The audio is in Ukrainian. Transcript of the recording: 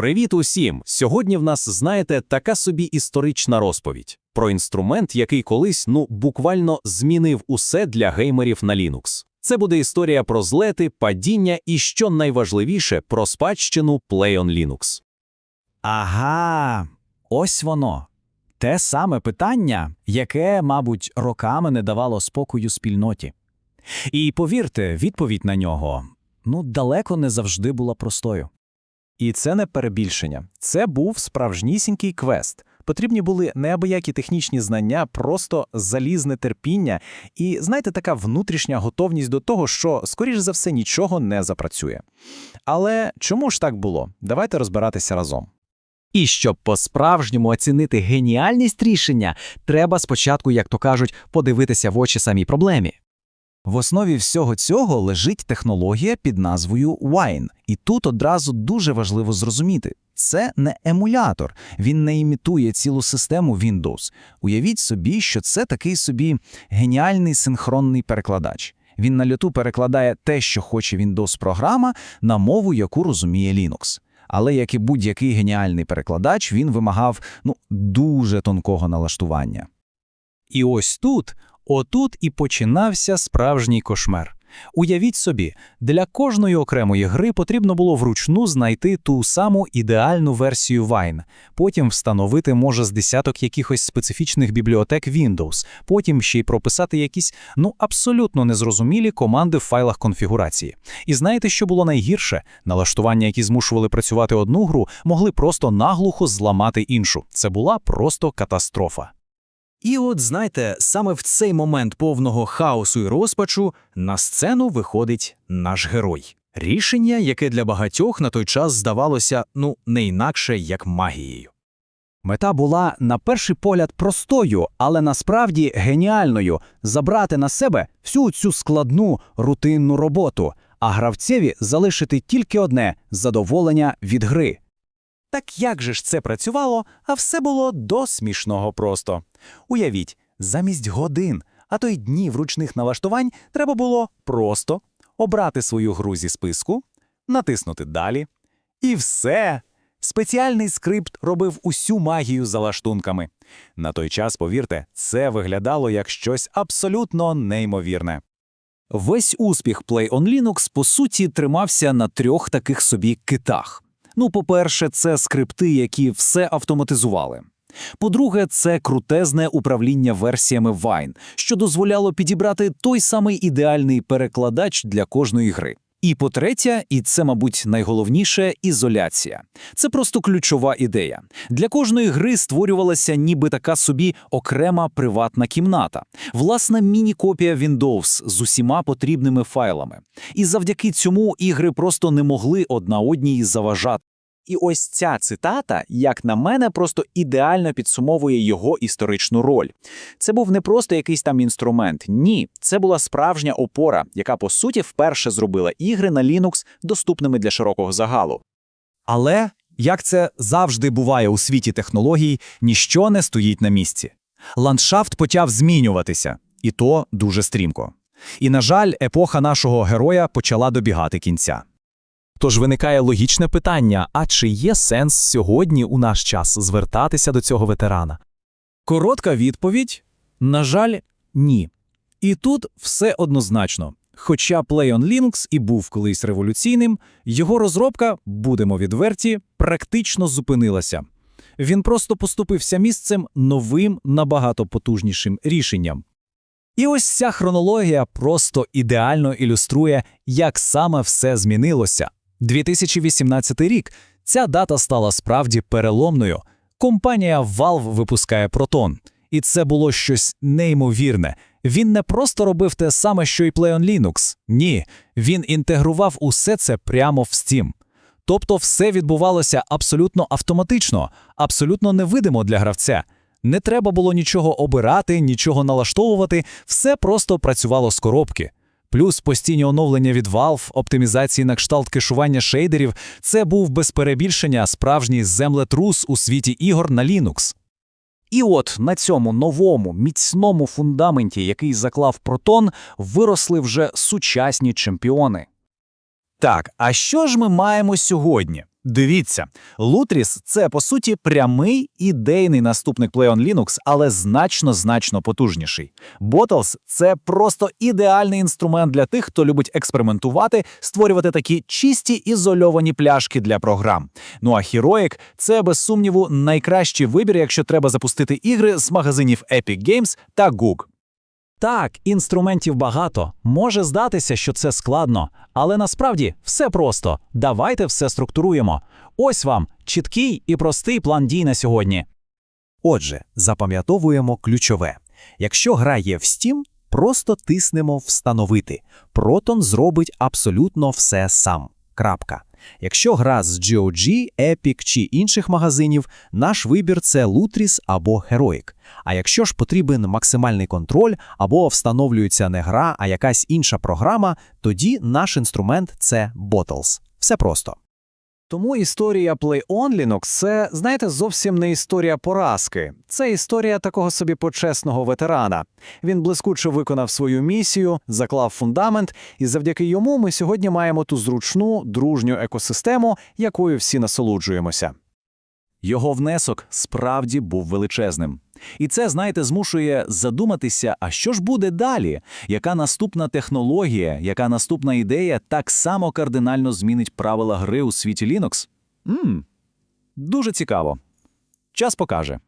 Привіт усім! Сьогодні в нас, знаєте, така собі історична розповідь про інструмент, який колись, ну, буквально змінив усе для геймерів на Linux. Це буде історія про злети, падіння і, що найважливіше, про спадщину Play on Linux. Ага, ось воно. Те саме питання, яке, мабуть, роками не давало спокою спільноті. І повірте, відповідь на нього ну, далеко не завжди була простою. І це не перебільшення. Це був справжнісінький квест. Потрібні були неабиякі технічні знання, просто залізне терпіння і, знаєте, така внутрішня готовність до того, що, скоріш за все, нічого не запрацює. Але чому ж так було? Давайте розбиратися разом. І щоб по-справжньому оцінити геніальність рішення, треба спочатку, як то кажуть, подивитися в очі самій проблемі. В основі всього цього лежить технологія під назвою Wine. І тут одразу дуже важливо зрозуміти. Це не емулятор, він не імітує цілу систему Windows. Уявіть собі, що це такий собі геніальний синхронний перекладач. Він на льоту перекладає те, що хоче Windows-програма, на мову, яку розуміє Linux. Але як і будь-який геніальний перекладач, він вимагав ну, дуже тонкого налаштування. І ось тут, отут і починався справжній кошмар. Уявіть собі, для кожної окремої гри потрібно було вручну знайти ту саму ідеальну версію Wine, потім встановити може з десяток якихось специфічних бібліотек Windows, потім ще й прописати якісь ну абсолютно незрозумілі команди в файлах конфігурації. І знаєте, що було найгірше? Налаштування, які змушували працювати одну гру, могли просто наглухо зламати іншу. Це була просто катастрофа. І от знаєте, саме в цей момент повного хаосу і розпачу на сцену виходить наш герой. Рішення, яке для багатьох на той час здавалося ну не інакше як магією. Мета була на перший погляд простою, але насправді геніальною забрати на себе всю цю складну рутинну роботу, а гравцеві залишити тільки одне задоволення від гри. Так як же ж це працювало, а все було до смішного просто. Уявіть, замість годин, а то й днів ручних налаштувань треба було просто обрати свою гру зі списку, натиснути далі. І все. Спеціальний скрипт робив усю магію за лаштунками. На той час, повірте, це виглядало як щось абсолютно неймовірне. Весь успіх Play on Linux, по суті, тримався на трьох таких собі китах. Ну, по-перше, це скрипти, які все автоматизували. По-друге, це крутезне управління версіями Wine, що дозволяло підібрати той самий ідеальний перекладач для кожної гри. І по-третє, і це, мабуть, найголовніше ізоляція. Це просто ключова ідея. Для кожної гри створювалася ніби така собі окрема приватна кімната, власна міні-копія Windows з усіма потрібними файлами. І завдяки цьому ігри просто не могли одна одній заважати. І ось ця цитата, як на мене, просто ідеально підсумовує його історичну роль. Це був не просто якийсь там інструмент. Ні, це була справжня опора, яка по суті вперше зробила ігри на Linux доступними для широкого загалу. Але, як це завжди буває у світі технологій, ніщо не стоїть на місці. Ландшафт почав змінюватися, і то дуже стрімко. І, на жаль, епоха нашого героя почала добігати кінця. Тож виникає логічне питання: а чи є сенс сьогодні у наш час звертатися до цього ветерана? Коротка відповідь: на жаль, ні. І тут все однозначно. Хоча Play on Linux і був колись революційним, його розробка, будемо відверті, практично зупинилася. Він просто поступився місцем новим, набагато потужнішим рішенням. І ось ця хронологія просто ідеально ілюструє, як саме все змінилося. 2018 рік ця дата стала справді переломною. Компанія Valve випускає Proton. І це було щось неймовірне. Він не просто робив те саме, що й Play on Linux. Ні, він інтегрував усе це прямо в Steam. Тобто все відбувалося абсолютно автоматично, абсолютно невидимо для гравця. Не треба було нічого обирати, нічого налаштовувати, все просто працювало з коробки. Плюс постійні оновлення від Valve, оптимізації на кшталт кешування шейдерів – це був без перебільшення справжній землетрус у світі ігор на Linux. І от на цьому новому міцному фундаменті, який заклав протон, виросли вже сучасні чемпіони. Так, а що ж ми маємо сьогодні? Дивіться, Lutris – це, по суті, прямий ідейний наступник PlayOn Linux, але значно-значно потужніший. Bottles – це просто ідеальний інструмент для тих, хто любить експериментувати, створювати такі чисті ізольовані пляшки для програм. Ну а Heroic – це, без сумніву, найкращий вибір, якщо треба запустити ігри з магазинів Epic Games та GOG. Так, інструментів багато. Може здатися, що це складно, але насправді все просто. Давайте все структуруємо. Ось вам чіткий і простий план дій на сьогодні. Отже, запам'ятовуємо ключове. Якщо гра є в Steam, просто тиснемо «Встановити». Proton зробить абсолютно все сам. Крапка. Якщо гра з GOG, Epic чи інших магазинів, наш вибір – це Lutris або Heroic. А якщо ж потрібен максимальний контроль або встановлюється не гра, а якась інша програма, тоді наш інструмент – це Bottles. Все просто. Тому історія PlayOn Linux – це, знаєте, зовсім не історія поразки. Це історія такого собі почесного ветерана. Він блискуче виконав свою місію, заклав фундамент, і завдяки йому ми сьогодні маємо ту зручну, дружню екосистему, якою всі насолоджуємося. Його внесок справді був величезним. І це, знаєте, змушує задуматися, а що ж буде далі? Яка наступна технологія, яка наступна ідея так само кардинально змінить правила гри у світі Linux? Ммм, дуже цікаво. Час покаже.